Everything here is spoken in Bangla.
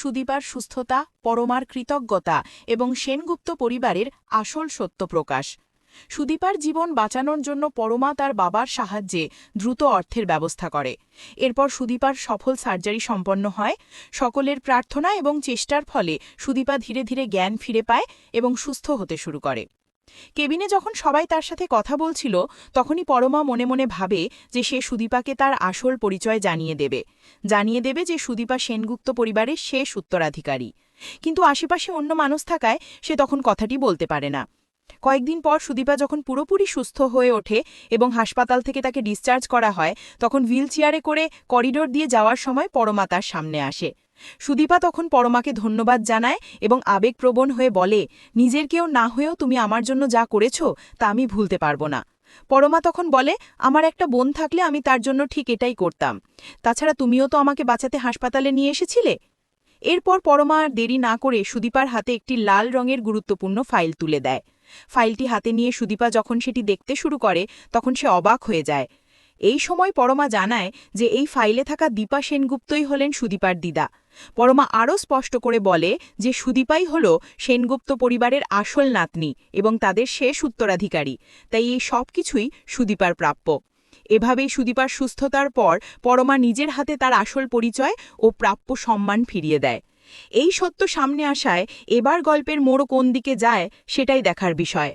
সুদীপার সুস্থতা, পরমার কৃতজ্ঞতা এবং সেনগুপ্ত পরিবারের আসল সত্য প্রকাশ। সুদীপার জীবন বাঁচানোর জন্য পরমা তার বাবার সাহায্যে দ্রুত অর্থের ব্যবস্থা করে। এরপর সুদীপার সফল সার্জারি সম্পন্ন হয়, সকলের প্রার্থনা এবং চেষ্টার ফলে সুদীপা ধীরে ধীরে জ্ঞান ফিরে পায় এবং সুস্থ হতে শুরু করে। কেবিনে যখন সবাই তার সাথে কথা বলছিল, তখনই পরমা মনে মনে ভাবে যে সে সুদীপাকে তার আসল পরিচয় জানিয়ে দেবে। জানিয়ে দেবে যে সুদীপা সেনগুপ্ত পরিবারের শেষ উত্তরাধিকারী। কিন্তু আশেপাশে অন্য মানুষ থাকায় সে তখন কথাটি বলতে পারে না। কয়েকদিন পর সুদীপা যখন পুরোপুরি সুস্থ হয়ে ওঠে এবং হাসপাতাল থেকে তাকে ডিসচার্জ করা হয়, তখন হুইল চেয়ারে করে করিডোর দিয়ে যাওয়ার সময় পরমা তার সামনে আসে। সুদীপা তখন পরমাকে ধন্যবাদ জানায় এবং আবেগপ্রবণ হয়ে বলে, নিজের কেউ না হয়েও তুমি আমার জন্য যা করেছ, তা আমি ভুলতে পারব না। পরমা তখন বলে, আমার একটা বোন থাকলে আমি তার জন্য ঠিক এটাই করতাম। তাছাড়া তুমিও তো আমাকে বাঁচাতে হাসপাতালে নিয়ে এসেছিলে? এরপর পরমা আর দেরি না করে সুদীপার হাতে একটি লাল রঙের গুরুত্বপূর্ণ ফাইল তুলে দেয়। ফাইলটি হাতে নিয়ে সুদীপা যখন সেটি দেখতে শুরু করে, তখন সে অবাক হয়ে যায়। এই সময় পরমা জানায় যে এই ফাইলে থাকা দীপা সেনগুপ্তই হলেন সুদীপার দিদা। পরমা আরও স্পষ্ট করে বলে যে সুদীপাই হল সেনগুপ্ত পরিবারের আসল নাতনি এবং তাদের শেষ উত্তরাধিকারী। তাই এই সব কিছুই সুদীপার প্রাপ্য। এভাবেই সুদীপার সুস্থতার পর পরমা নিজের হাতে তার আসল পরিচয় ও প্রাপ্য সম্মান ফিরিয়ে দেয়। এই সত্য সামনে আসায় এবার গল্পের মোড় কোন দিকে যায় সেটাই দেখার বিষয়।